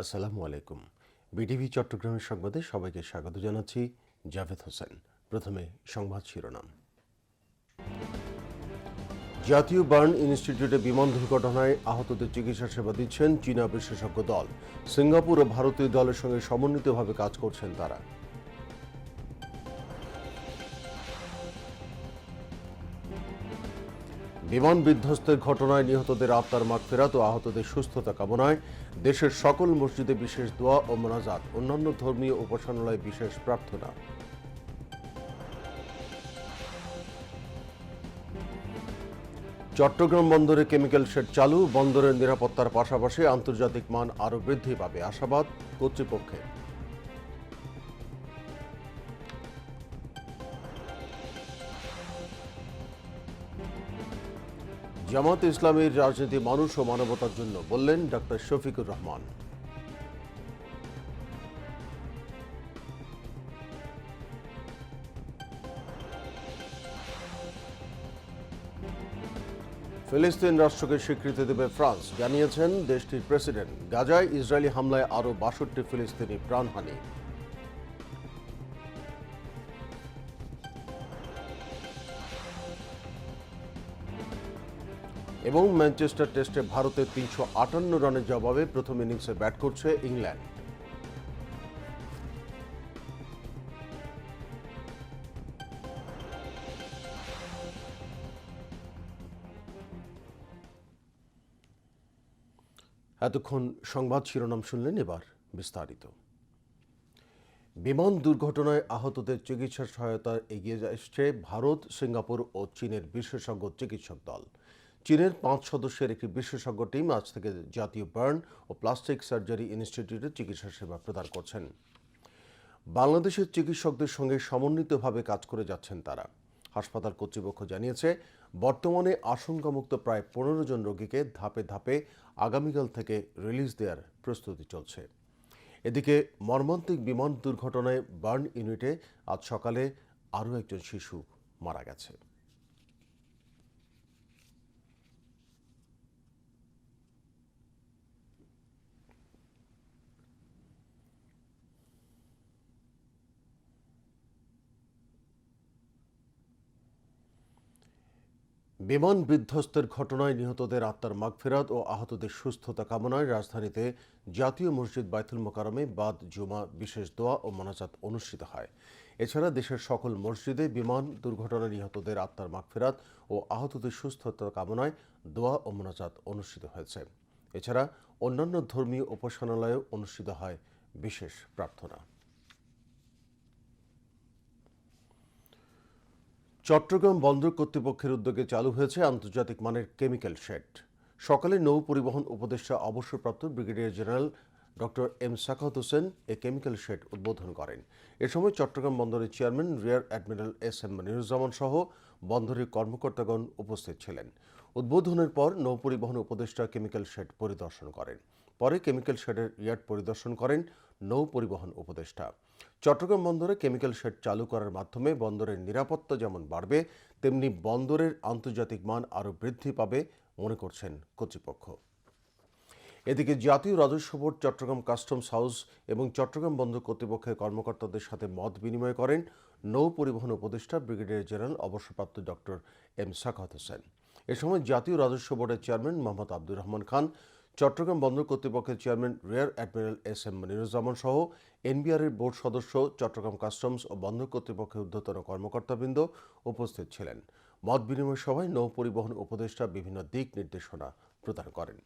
আসসালামু আলাইকুম। বিটিভি চট্টগ্রামের সংবাদে সবাইকে স্বাগত জানাচ্ছি জাভেদ হোসেন। প্রথমে সংবাদ শিরোনাম। জাতীয় বার্ন ইনস্টিটিউটে বিমান দুর্ঘটনায় আহতদের চিকিৎসা সেবা দিচ্ছেন চীনা বিশেষজ্ঞ দল। সিঙ্গাপুর ও ভারতীয় দলের সঙ্গে সমন্বিতভাবে কাজ করছেন তারা। বিমান বিধ্বস্তের ঘটনায় নিহতদের আত্মার মাগফেরাত ও আহতদের সুস্থতা কামনায় দেশের সকল মসজিদে বিশেষ দোয়া ও মোনাজাত, অন্যান্য ধর্মীয় উপাসনালয়ে বিশেষ প্রার্থনা। চট্টগ্রাম বন্দরে কেমিক্যাল শেড চালু, বন্দরের নিরাপত্তার পাশাপাশি আন্তর্জাতিক মান আরও বৃদ্ধি পাবে। আশাবাদ কর্তৃপক্ষের। জামাত ইসলামের রাজনীতি মানুষ ও মানবতার জন্য বললেন ডক্টর শফিকুর রহমান। ফিলিস্তিন রাষ্ট্রকে স্বীকৃতি দেবে ফ্রান্স, জানিয়েছেন দেশটির প্রেসিডেন্ট। গাজায় ইসরায়েলি হামলায় আরও বাষট্টি ফিলিস্তিনি প্রাণহানি। এবং ম্যানচেস্টার টেস্টে ভারতের তিনশো আটান্ন রানের জবাবে প্রথম ইনিংসে ব্যাট করছে ইংল্যান্ড। এতক্ষণ সংবাদ শিরোনাম শুনলেন এবার বিস্তারিত। বিমান দুর্ঘটনায় আহতদের চিকিৎসা সহায়তা এগিয়ে এসছে ভারত, সিঙ্গাপুর ও চীনের বিশেষজ্ঞ চিকিৎসক দল। চীনের পাঁচ সদস্যের একটি বিশেষজ্ঞ টিম আজ থেকে জাতীয় বার্ন ও প্লাস্টিক সার্জারি ইনস্টিটিউটে চিকিৎসা সেবা প্রদান করছেন। বাংলাদেশের চিকিৎসকদের সঙ্গে সমন্বিতভাবে কাজ করে যাচ্ছেন তারা। হাসপাতাল কর্তৃপক্ষ জানিয়েছে, বর্তমানে আশঙ্কামুক্ত প্রায় পনেরো জন রোগীকে ধাপে ধাপে আগামীকাল থেকে রিলিজ দেওয়ার প্রস্তুতি চলছে। এদিকে মর্মান্তিক বিমান দুর্ঘটনায় বার্ন ইউনিটে আজ সকালে আরও একজন শিশু মারা গেছে। বিমান বিধ্বস্তের ঘটনায় নিহতদের আত্মার মাগফেরাত ও আহতদের সুস্থতা কামনায় রাজধানীতে জাতীয় মসজিদ বাইতুল মোকারমে বাদ, জুমা, বিশেষ দোয়া ও মোনাজাত অনুষ্ঠিত হয়। এছাড়া দেশের সকল মসজিদে বিমান দুর্ঘটনায় নিহতদের আত্মার মাগফেরাত ও আহতদের সুস্থতা কামনায় দোয়া ও মোনাজাত অনুষ্ঠিত হয়েছে। এছাড়া অন্যান্য ধর্মীয় উপাসনালয়েও অনুষ্ঠিত হয় বিশেষ প্রার্থনা। চট্টগ্রাম বন্দর কর্তৃপক্ষের উদ্যোগে চালু হয়েছে আন্তর্জাতিক মানের কেমিক্যাল শেড। সকালে নৌ পরিবহন উপদেষ্টা অবসরপ্রাপ্ত brigadier general doctor M Sakhawat Hossain এ কেমিক্যাল শেড উদ্বোধন করেন। এ সময় চট্টগ্রাম বন্দরের chairman, rear admiral S M Moniruzzaman সহ বন্দরের কর্মকর্তাগণ উপস্থিত ছিলেন। উদ্বোধনের পর নৌ পরিবহন উপদেষ্টা কেমিক্যাল শেড পরিদর্শন করেন। পরে কেমিক্যাল শেডের ইয়ার্ড পরিদর্শন করেন নৌ পরিবহন উপদেষ্টা। চট্টগ্রাম বন্দরে কেমিক্যাল শেড চালু করার মাধ্যমে বন্দরের নিরাপত্তা যেমন বাড়বে, তেমনি বন্দরের আন্তর্জাতিক মান আরও বৃদ্ধি পাবে মনে করছেন কর্তৃপক্ষ। এদিকে জাতীয় রাজস্ব বোর্ড চট্টগ্রাম কাস্টমস হাউস এবং চট্টগ্রাম বন্দর কর্তৃপক্ষের কর্মকর্তাদের সাথে মত বিনিময় করেন নৌ পরিবহন উপদেষ্টা, ব্রিগেডিয়ার জেনারেল অবসরপ্রাপ্ত ডক্টর এম সাখাত হোসেন। এ সময় জাতীয় রাজস্ব বোর্ডের চেয়ারম্যান মোহাম্মদ আব্দুর রহমান খান চট্টগ্রাম বন্দর কর্তৃপক্ষের chairman rear admiral S M Moniruzzaman সহ এনবিআরের বোর্ড সদস্য চট্টগ্রাম কাস্টমস ও বন্দর কর্তৃপক্ষের ঊর্ধ্বতন কর্মকর্তাবৃন্দ উপস্থিত ছিলেন। মত বিনিময় সভায় নৌ পরিবহন উপদেষ্টা বিভিন্ন দিক নির্দেশনা প্রদান করেন।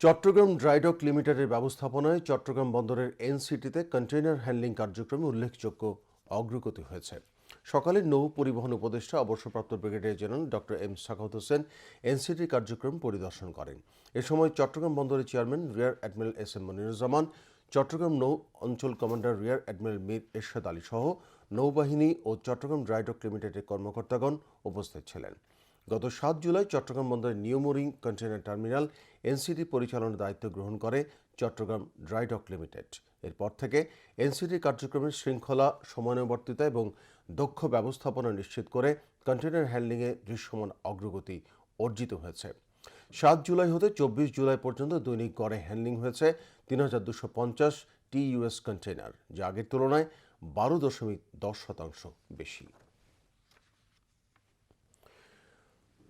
চট্টগ্রাম ড্রাইডক লিমিটেডের ব্যবস্থাপনায় চট্টগ্রাম বন্দরের এনসিটিতে কন্টেইনার হ্যান্ডলিং কার্যক্রমে উল্লেখযোগ্য অগ্রগতি হয়েছে। সকালে নৌ পরিবহন উপদেষ্টা, অবসরপ্রাপ্ত brigadier general doctor M Sakhawat Hossain NCT কার্যক্রম পরিদর্শন করেন। এ সময় চট্টগ্রাম বন্দরের chairman rear admiral S M Moniruzzaman, Chittagong নৌ অঞ্চল commander rear admiral Mir Ershad Ali সহ নৌবাহিনী ও চট্টগ্রাম ড্রাইডক লিমিটেডের কর্মকর্তাগণ উপস্থিত ছিলেন। গত সাত জুলাই চট্টগ্রাম বন্দরের নিউমোরিং কন্টেনার টার্মিনাল এনসিটি পরিচালনার দায়িত্ব গ্রহণ করে চট্টগ্রাম ড্রাইডক লিমিটেড। এরপর থেকে এনসিটি কার্যক্রমের শৃঙ্খলা, সমন্বয়বর্তিতা এবং দক্ষ ব্যবস্থাপনা নিশ্চিত করে কন্টেনার হ্যান্ডলিংয়ে দৃশ্যমান অগ্রগতি অর্জিত হয়েছে। সাত জুলাই হতে চব্বিশ জুলাই পর্যন্ত দৈনিক গড়ে হ্যান্ডলিং হয়েছে তিন হাজার দুশো পঞ্চাশ টি ইউএস কন্টেনার যা আগের তুলনায় বারো দশমিক দশ শতাংশ বেশি।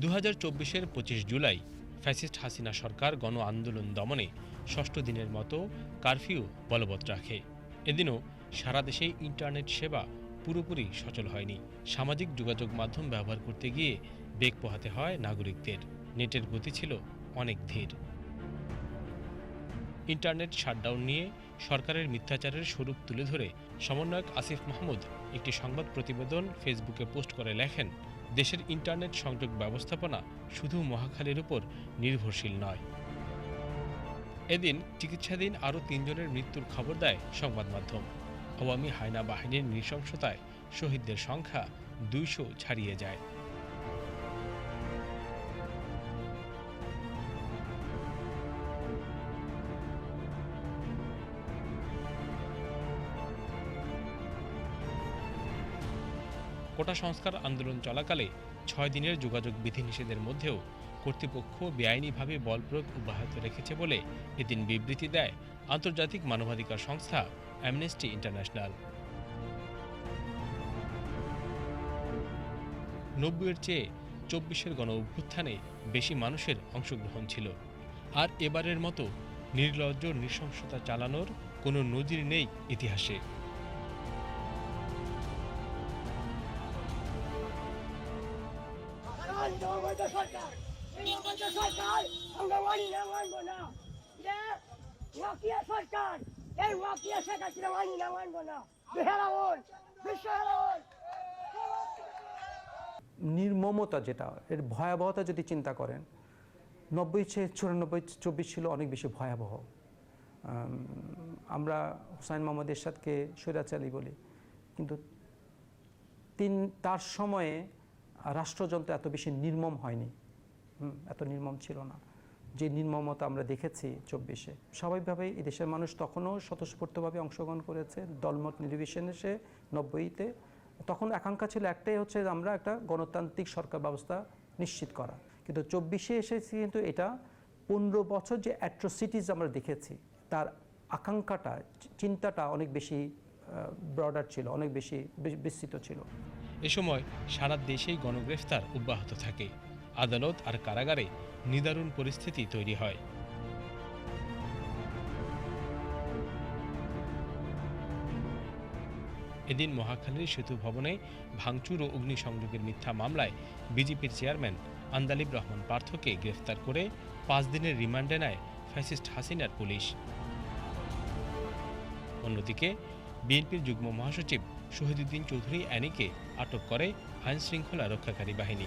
দু হাজার চব্বিশের পঁচিশ জুলাই ফ্যাসিস্ট হাসিনা সরকার গণ আন্দোলন দমনে ষষ্ঠ দিনের মতো কারফিউ বলবৎ রাখে। এদিনও সারা দেশে ইন্টারনেট সেবা পুরোপুরি সচল হয়নি। সামাজিক যোগাযোগ মাধ্যম ব্যবহার করতে গিয়ে বেগ পোহাতে হয় নাগরিকদের। নেটের গতি ছিল অনেক ধীর। ইন্টারনেট শাটডাউন নিয়ে সরকারের মিথ্যাচারের স্বরূপ তুলে ধরে সমন্বয়ক আসিফ মাহমুদ একটি সংবাদ প্রতিবেদন ফেসবুকে পোস্ট করে লেখেন দেশের ইন্টারনেট সংযোগ ব্যবস্থাপনা শুধু মহাখালীর উপর নির্ভরশীল নয়। এদিন চিকিৎসাধীন আরও তিনজনের মৃত্যুর খবর দেয় সংবাদ মাধ্যম। আওয়ামী হায়না বাহিনীর নৃশংসতায় শহীদদের সংখ্যা দুইশো ছাড়িয়ে যায়। কোটা সংস্কার আন্দোলন চলাকালে ছয় দিনের যোগাযোগ বিধিনিষেধের মধ্যেও কর্তৃপক্ষ বেআইনিভাবে বল প্রয়োগ অব্যাহত রেখেছে বলে এদিন বিবৃতি দেয় আন্তর্জাতিক মানবাধিকার সংস্থা অ্যামনেস্টি ইন্টারন্যাশনাল। নব্বইয়ের চেয়ে চব্বিশের গণ অভ্যুত্থানে বেশি মানুষের অংশগ্রহণ ছিল। আর এবারের মতো নির্লজ্জ নৃশংসতা চালানোর কোনো নজির নেই ইতিহাসে। নির্মমতা যেটা, এর ভয়াবহতা যদি চিন্তা করেন, নব্বই চেয়ে চুরানব্বই, চব্বিশ ছিল অনেক বেশি ভয়াবহ। আমরা হুসাইন মোহাম্মদ এরশাদকে স্বৈরাচারী বলি। কিন্তু তিন, তার সময়ে রাষ্ট্রযন্ত্র এত বেশি নির্মম হয়নি। এত নির্মম ছিল না। যে নির্মমতা আমরা দেখেছি চব্বিশে, স্বাভাবিকভাবেই এই দেশের মানুষ তখনও স্বতঃস্ফূর্তভাবে অংশগ্রহণ করেছে, দলমত নির্বিশেষে নব্বইতে। তখন আকাঙ্ক্ষা ছিল একটাই হচ্ছে আমরা একটা গণতান্ত্রিক সরকার ব্যবস্থা নিশ্চিত করা। কিন্তু চব্বিশে এসেছি কিন্তু এটা পনেরো বছর যে অ্যাট্রোসিটিস আমরা দেখেছি, তার আকাঙ্ক্ষাটা চিন্তাটা অনেক বেশি ব্রডার ছিল, অনেক বেশি বিস্তৃত ছিল। এ সময় সারা দেশেই গণগ্রেফতার অব্যাহত থাকে। আদালত আর কারাগারে নিদারুণ পরিস্থিতি তৈরি হয়। এদিন মহাখালীর সেতু ভবনে ভাঙচুর ও অগ্নিসংযোগের মিথ্যা মামলায় বিজেপির চেয়ারম্যান আন্দালিব রহমান পার্থকে গ্রেফতার করে পাঁচ দিনের রিমান্ডে নেয় ফ্যাসিস্ট হাসিনার পুলিশ। অন্যদিকে বিএনপির যুগ্ম মহাসচিব শহীদুদ্দিন চৌধুরী অ্যানিকে আটক করে আইন শৃঙ্খলা রক্ষাকারী বাহিনী।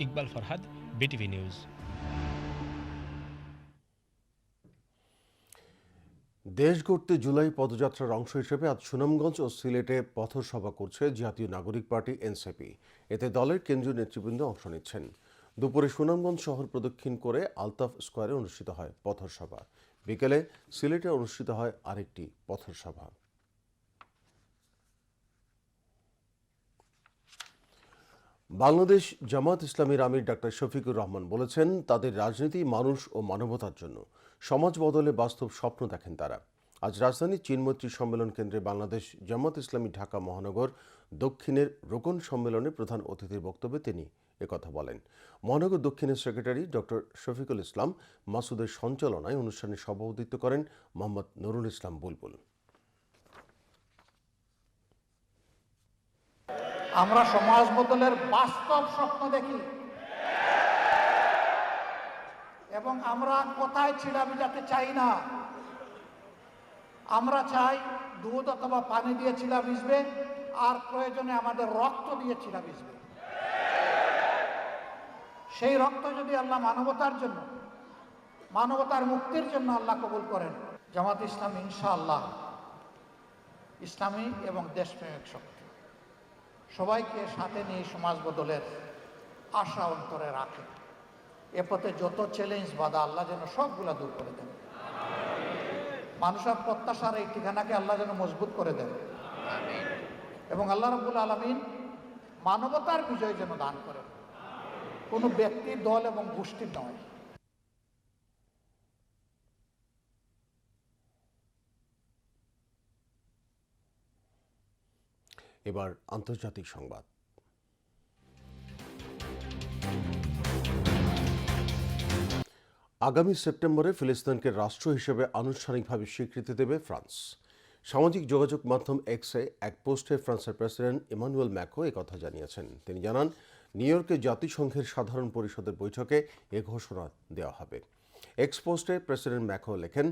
Iqbal Farhad, BTV news. দেশ গড়তে জুলাই পদযাত্রার অংশ হিসেবে আজ সুনামগঞ্জ ও সিলেটে পথসভা করছে জাতীয় নাগরিক পার্টি, এনসিপি। এতে দলের কেন্দ্রীয় নেতৃবৃন্দ অংশ নিচ্ছেন। দুপুরে সুনামগঞ্জ শহর প্রদক্ষিণ করে আলতাফ স্কোয়ারে অনুষ্ঠিত হয় পথসভা। বিকেলে সিলেটে অনুষ্ঠিত হয় আরেকটি পথসভা। বাংলাদেশ জামাত ইসলামীর আমির ডাক্তার শফিকুর রহমান বলেছেন, তাদের রাজনীতি মানুষ ও মানবতার জন্য। সমাজ বদলে বাস্তব স্বপ্ন দেখেন তারা। আজ রাজধানীর চীনমৈত্রী সম্মেলন কেন্দ্রে বাংলাদেশ জামাত ইসলামী ঢাকা মহানগর দক্ষিণের রোকন সম্মেলনে প্রধান অতিথির বক্তব্যে তিনি একথা বলেন। মহানগর দক্ষিণের সেক্রেটারি ডক্টর শফিকুল ইসলাম মাসুদের সঞ্চালনায় অনুষ্ঠানে সভাপতিত্ব করেন মোহাম্মদ নুরুল ইসলাম বুলবুল। আমরা সমাজ বদলের বাস্তব স্বপ্ন দেখি। এবং আমরা কোথায় ছিড়া যেতে চাই না। আমরা চাই দুধ অথবা পানি দিয়ে ছিলা ভিজবে আর প্রয়োজনে আমাদের রক্ত দিয়ে চিরা ভিজবে সেই রক্ত যদি আল্লাহ মানবতার জন্য, মানবতার মুক্তির জন্য আল্লাহ কবুল করেন। জামাত ইসলাম ইনশাআল্লাহ, ইসলামী এবং দেশপ্রেমিক শক্তি। সবাইকে সাথে নিয়ে সমাজ বদলের আশা অন্তরে রাখে। এ পথে যত চ্যালেঞ্জ বাধা, আল্লাহ যেন সবগুলা দূর করে দেন। মানুষের প্রত্যাশার এই ঠিকানাকে আল্লাহ যেন মজবুত করে দেন। এবং আল্লাহ রবুল আলমিন মানবতার বিজয় যেন দান করেন। কোনো ব্যক্তি দল এবং গোষ্ঠীর নয় এবার আন্তর্জাতিক সংবাদ। আগামী সেপ্টেম্বরে ফিলিস্তিনকে রাষ্ট্র হিসেবে আনুষ্ঠানিকভাবে স্বীকৃতি দেবে ফ্রান্স। সামাজিক যোগাযোগ মাধ্যম এক্সে এক পোস্টে ফ্রান্সের প্রেসিডেন্ট ইমানুয়েল ম্যাকো কথা জানিয়েছেন। তিনি জানান, নিউ ইয়র্কে জাতিসংঘের সাধারণ পরিষদের বৈঠকে এ ঘোষণা দেওয়া হবে। এক্স পোস্টে প্রেসিডেন্ট ম্যাকো লেখেন,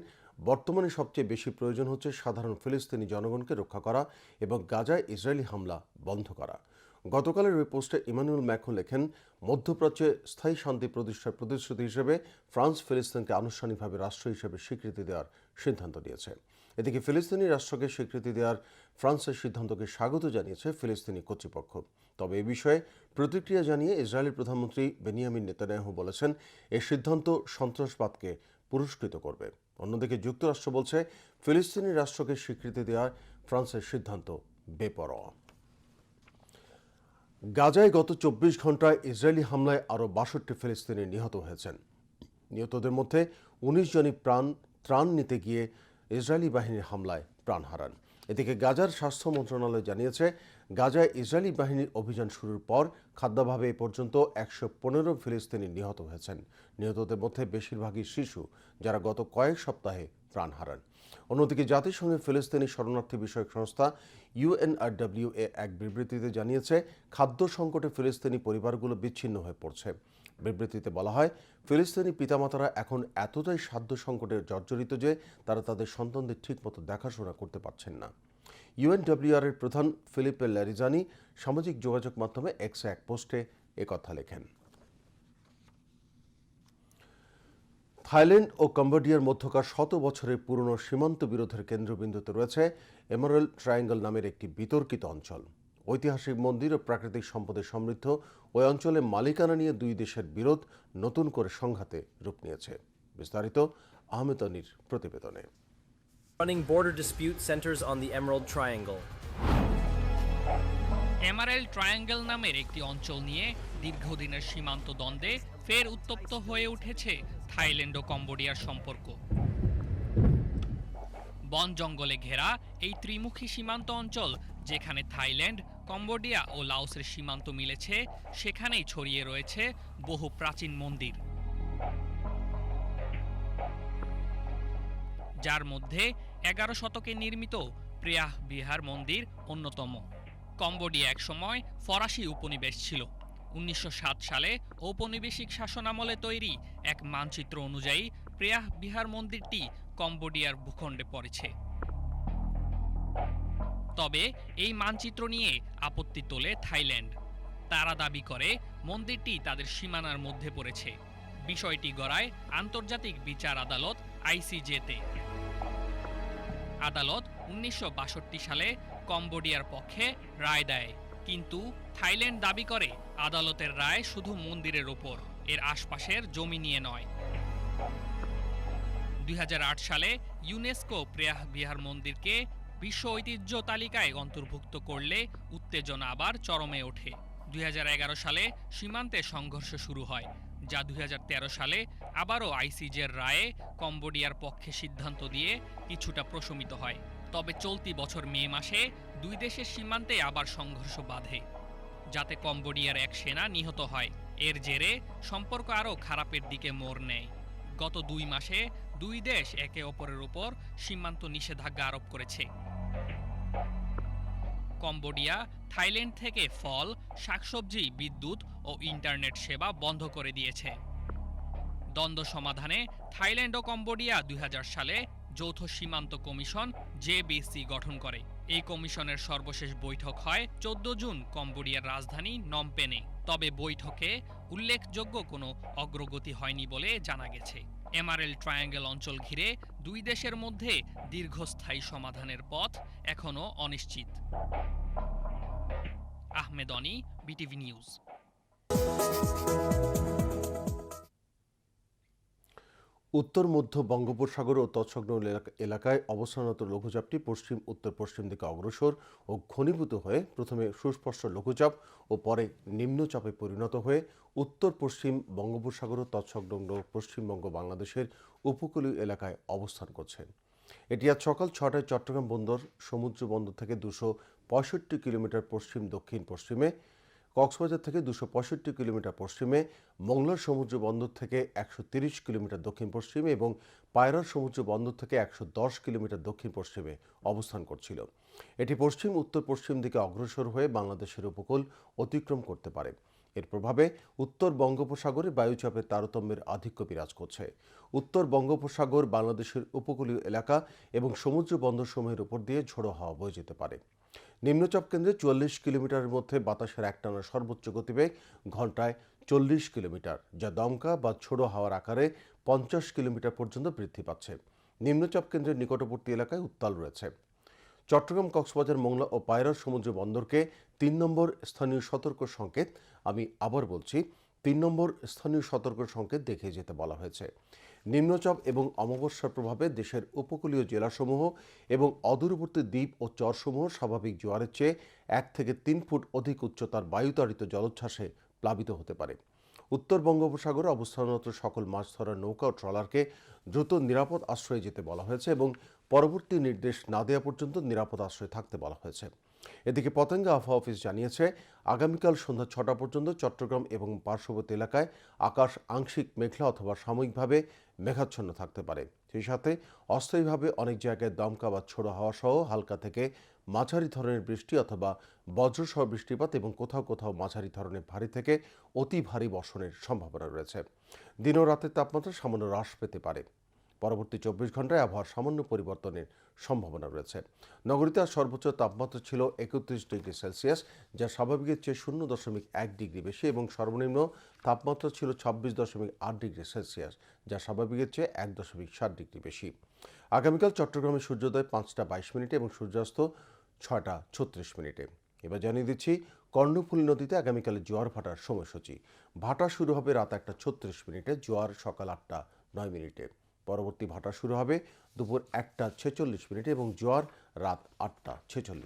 বর্তমানে সবচেয়ে বেশি প্রয়োজন হচ্ছে সাধারণ ফিলিস্তিনি জনগণকে রক্ষা করা এবং গাজায় ইসরায়েলি হামলা বন্ধ করা। গতকালের ওই পোস্টে ইমানুয়েল ম্যাকো লেখেন, মধ্যপ্রাচ্যে স্থায়ী শান্তি প্রতিষ্ঠার প্রতিশ্রুতি হিসেবে ফ্রান্স ফিলিস্তিনকে আনুষ্ঠানিকভাবে রাষ্ট্র হিসেবে স্বীকৃতি দেওয়ার সিদ্ধান্ত নিয়েছে। এদিকে ফিলিস্তিনি রাষ্ট্রকে স্বীকৃতি দেওয়ার ফ্রান্সের সিদ্ধান্তকে স্বাগত জানিয়েছে ফিলিস্তিনি কর্তৃপক্ষ। তবে এ বিষয়ে প্রতিক্রিয়া জানিয়ে ইসরায়েলের প্রধানমন্ত্রী বেনিয়ামিন নেতানিয়াহু বলেছেন এই সিদ্ধান্ত সন্ত্রাসবাদকে পুরস্কৃত করবে। অন্যদিকে যুক্তরাষ্ট্র বলছে, ফিলিস্তিনি রাষ্ট্রকে স্বীকৃতি দেওয়ার ফ্রান্সের সিদ্ধান্ত বেপরোয়া। গাজায় গত চব্বিশ ঘন্টায় ইসরায়েলি হামলায় আরও বাষট্টি ফিলিস্তিনি নিহত হয়েছেন। নিহতদের মধ্যে উনিশ জনই প্রাণ, ত্রাণ নিতে গিয়ে ইসরায়েলি বাহিনীর হামলায় প্রাণ হারান। এদিকে গাজার স্বাস্থ্য মন্ত্রণালয় জানিয়েছে, গাজায় ইসরায়েলি বাহিনীর অভিযান শুরুর পর খাদ্যাভাবে এ পর্যন্ত একশো পনেরো ফিলিস্তিনি নিহত হয়েছেন। নিহতদের মধ্যে বেশিরভাগই শিশু, যারা গত কয়েক সপ্তাহে প্রাণ হারান। অন্যদিকে জাতিসংঘের ফিলিস্তিনি শরণার্থী বিষয়ক সংস্থা ইউএনআরডব্লিউ এ এক বিবৃতিতে জানিয়েছে, খাদ্য সংকটে ফিলিস্তিনি পরিবারগুলো বিচ্ছিন্ন হয়ে পড়ছে। বিবৃতিতে বলা হয়, ফিলিস্তিনি পিতামাতারা এখন এতটাই খাদ্য সংকটে জর্জরিত যে তারা তাদের সন্তানদের ঠিকমতো দেখাশোনা করতে পারছেন না। ইউএনডব্লিউআর এর প্রধান ফিলিপে ল্যারিজানি সামাজিক যোগাযোগ মাধ্যমে এক্সে এক পোস্টে একথা লেখেন। থাইল্যান্ড ও কম্বোডিয়ার মধ্যকার শত বছরের পুরনো সীমান্ত বিরোধের কেন্দ্রবিন্দুতে রয়েছে এমারেল ট্রায়াঙ্গল নামের একটি বিতর্কিত অঞ্চল। ঐতিহাসিক মন্দির ও প্রাকৃতিক সম্পদে সমৃদ্ধ ওই অঞ্চলে মালিকানা নিয়ে দুই দেশের বিরোধ নতুন করে সংঘাতে রূপ নিয়েছে। বিস্তারিত আহমেদ অনির প্রতিবেদনে। Running border dispute centers on the Emerald Triangle. Emerald Triangle নামের একটি অঞ্চল নিয়ে দীর্ঘদিনের সীমান্ত দ্বন্দ্বে ফের উত্তপ্ত হয়ে উঠেছে থাইল্যান্ড ও কম্বোডিয়ার সম্পর্ক। বন জঙ্গলে ঘেরা এই ত্রিমুখী সীমান্ত অঞ্চল, যেখানে থাইল্যান্ড, কম্বোডিয়া ও লাওসের সীমান্ত মিলেছে, সেখানেই ছড়িয়ে রয়েছে বহু প্রাচীন মন্দির। যার মধ্যে এগারো শতকে নির্মিত প্রিয়াহ বিহার মন্দির অন্যতম। কম্বোডিয়া একসময় ফরাসি উপনিবেশ ছিল। উনিশশো সাত সালে ঔপনিবেশিক শাসনামলে তৈরি এক মানচিত্র অনুযায়ী প্রিয়াহ বিহার মন্দিরটি কম্বোডিয়ার ভূখণ্ডে পড়েছে। তবে এই মানচিত্র নিয়ে আপত্তি তোলে থাইল্যান্ড। তারা দাবি করে, মন্দিরটি তাদের সীমানার মধ্যে পড়েছে। বিষয়টি গড়ায় আন্তর্জাতিক বিচার আদালত আইসিজেতে। আদালত উনিশশো বাষট্টি সালে কম্বোডিয়ার পক্ষে রায় দেয়। কিন্তু থাইল্যান্ড দাবি করে, আদালতের রায় শুধু মন্দিরের ওপর, এর আশপাশের জমি নিয়ে নয়। দুই সালে ইউনেস্কো প্রেয়াহ বিহার মন্দিরকে বিশ্ব ঐতিহ্য তালিকায় অন্তর্ভুক্ত করলে উত্তেজনা আবার চরমে ওঠে। দুই হাজার এগারো সালে সীমান্তে সংঘর্ষ শুরু হয়, যা দুই হাজার তেরো সালে আবারও আইসিজের রায়ে কম্বোডিয়ার পক্ষে সিদ্ধান্ত দিয়ে কিছুটা প্রশমিত হয়। তবে চলতি বছর মে মাসে দুই দেশের সীমান্তে আবার সংঘর্ষ বাধে, যাতে কম্বোডিয়ার এক সেনা নিহত হয়। এর জেরে সম্পর্ক আরও খারাপের দিকে মোড় নেয়। গত দুই মাসে দুই দেশ একে অপরের উপর সীমান্ত নিষেধাজ্ঞা আরোপ করেছে। কম্বোডিয়া, থাইল্যান্ড থেকে ফল, শাকসবজি, বিদ্যুৎ ও ইন্টারনেট সেবা বন্ধ করে দিয়েছে। দ্বন্দ্ব সমাধানে থাইল্যান্ড ও কম্বোডিয়া দুই হাজার সালে যৌথ সীমান্ত কমিশন জেবিসি গঠন করে। এই কমিশনের সর্বশেষ বৈঠক হয় চোদ্দ জুন কম্বোডিয়ার রাজধানী নমপেনে। তবে বৈঠকে উল্লেখযোগ্য কোনো অগ্রগতি হয়নি বলে জানা গেছে। এমআরএল ট্রায়াঙ্গেল অঞ্চল ঘিরে দুই দেশের মধ্যে দীর্ঘস্থায়ী সমাধানের পথ এখনও অনিশ্চিত। Ahmed Oni, BTV news. উত্তর, মধ্য বঙ্গোপসাগর ও তৎসংলগ্ন এলাকা- এলাকায় অবস্থানরত লঘুচাপটি পশ্চিম, উত্তর, পশ্চিম দিকে অগ্রসর ও ঘনীভূত হয়ে প্রথমে সুস্পষ্ট লঘুচাপ ও পরে নিম্নচাপে পরিণত হয়ে উত্তর, পশ্চিম বঙ্গোপসাগর ও তৎসংলগ্ন পশ্চিমবঙ্গ বাংলাদেশের উপকূলীয় এলাকায় অবস্থান করছে এটি আজ সকাল ছটায় চট্টগ্রাম বন্দর সমুদ্র বন্দর থেকে দুশো পঁয়ষট্টি কিলোমিটার পশ্চিম, দক্ষিণ, পশ্চিমে কক্সবাজার থেকে দুশো পঁয়ষট্টি কিলোমিটার পশ্চিমে, মংলার সমুদ্র বন্দর থেকে একশো তিরিশ কিলোমিটার দক্ষিণ পশ্চিমে এবং পায়রার সমুদ্র বন্দর থেকে একশো দশ কিলোমিটার দক্ষিণ পশ্চিমে অবস্থান করছিল। এটি পশ্চিম, উত্তর পশ্চিম দিকে অগ্রসর হয়ে বাংলাদেশের উপকূল অতিক্রম করতে পারে। এর প্রভাবে উত্তর বঙ্গোপসাগরে বায়ুচাপের তারতম্যের আধিক্য বিরাজ করছে। উত্তর বঙ্গোপসাগর বাংলাদেশের উপকূলীয় এলাকা এবং সমুদ্র বন্দরসমূহের উপর দিয়ে ঝোড়ো হাওয়া বয়ে যেতে পারে। নিম্নচাপ কেন্দ্রে চুয়াল্লিশ কিলোমিটারের মধ্যে বাতাসের একটানা সর্বোচ্চ গতিবেগ ঘন্টায় চল্লিশ কিলোমিটার, যা দমকা বা ছোড়ো হাওয়ার আকারে পঞ্চাশ কিলোমিটার পর্যন্ত বৃদ্ধি পাচ্ছে। নিম্নচাপ কেন্দ্রের নিকটবর্তী এলাকায় উত্তাল রয়েছে। চট্টগ্রাম, কক্সবাজার, মোংলা ও পায়রার সমুদ্র বন্দরকে তিন নম্বর স্থানীয় সতর্ক সংকেত আমি আবার বলছি, তিন নম্বর স্থানীয় সতর্ক সংকেত দেখিয়ে যেতে বলা হয়েছে। নিম্নচাপ এবং অমাবস্যার প্রভাবে দেশের উপকূলীয় জেলাসমূহ এবং অদূরবর্তী দ্বীপ ও চরসমূহ স্বাভাবিক জোয়ারের চেয়ে এক থেকে তিন ফুট অধিক উচ্চতার বায়ুতাড়িত জলোচ্ছ্বাসে প্লাবিত হতে পারে। উত্তর বঙ্গোপসাগরে অবস্থানরত সকল মাছ ধরার নৌকা ও ট্রলারকে দ্রুত নিরাপদ আশ্রয়ে যেতে বলা হয়েছে এবং পরবর্তী নির্দেশ না দেওয়া পর্যন্ত নিরাপদ আশ্রয়ে থাকতে বলা হয়েছে। এদিকে পতেঙ্গা আবহাওয়া অফিস জানিয়েছে, আগামীকাল সন্ধ্যা ছটা পর্যন্ত চট্টগ্রাম এবং পার্শ্ববর্তী এলাকায় আকাশ আংশিক মেঘলা অথবা সাময়িকভাবে মেঘাচ্ছন্ন থাকতে পারে। সেই সাথে অস্থায়ীভাবে অনেক জায়গায় দমকা বা ছোড়ো হাওয়া সহ হালকা থেকে মাঝারি ধরনের বৃষ্টি অথবা বজ্রসহ বৃষ্টিপাত এবং কোথাও কোথাও মাঝারি ধরনের ভারী থেকে অতি ভারী বর্ষণের সম্ভাবনা রয়েছে। দিন ও রাতের তাপমাত্রা সামান্য হ্রাস পেতে পারে। পরবর্তী চব্বিশ ঘন্টায় আবহাওয়ার সামান্য পরিবর্তনের সম্ভাবনা রয়েছে। নগরীতে আজ সর্বোচ্চ তাপমাত্রা ছিল একত্রিশ ডিগ্রি সেলসিয়াস, যা স্বাভাবিকের চেয়ে শূন্য দশমিক এক ডিগ্রি বেশি এবং সর্বনিম্ন তাপমাত্রা ছিল ছাব্বিশ দশমিক আট ডিগ্রি সেলসিয়াস, যা স্বাভাবিকের চেয়ে এক দশমিক সাত ডিগ্রি বেশি। আগামীকাল চট্টগ্রামে সূর্যোদয় পাঁচটা বাইশ মিনিটে এবং সূর্যাস্ত ছয়টা ছত্রিশ মিনিটে। এবার জানিয়ে দিচ্ছি, কর্ণফুলী নদীতে আগামীকালে জোয়ার ভাটার সময়সূচি। ভাটা শুরু হবে রাত একটা ছত্রিশ মিনিটে, জোয়ার সকাল আটটা নয় মিনিটে। পরবর্তী ভাটা শুরু হবে দুপুর একটা ছেচল্লিশ মিনিটে এবং জোয়ার রাত আটটা ছেচল্লিশ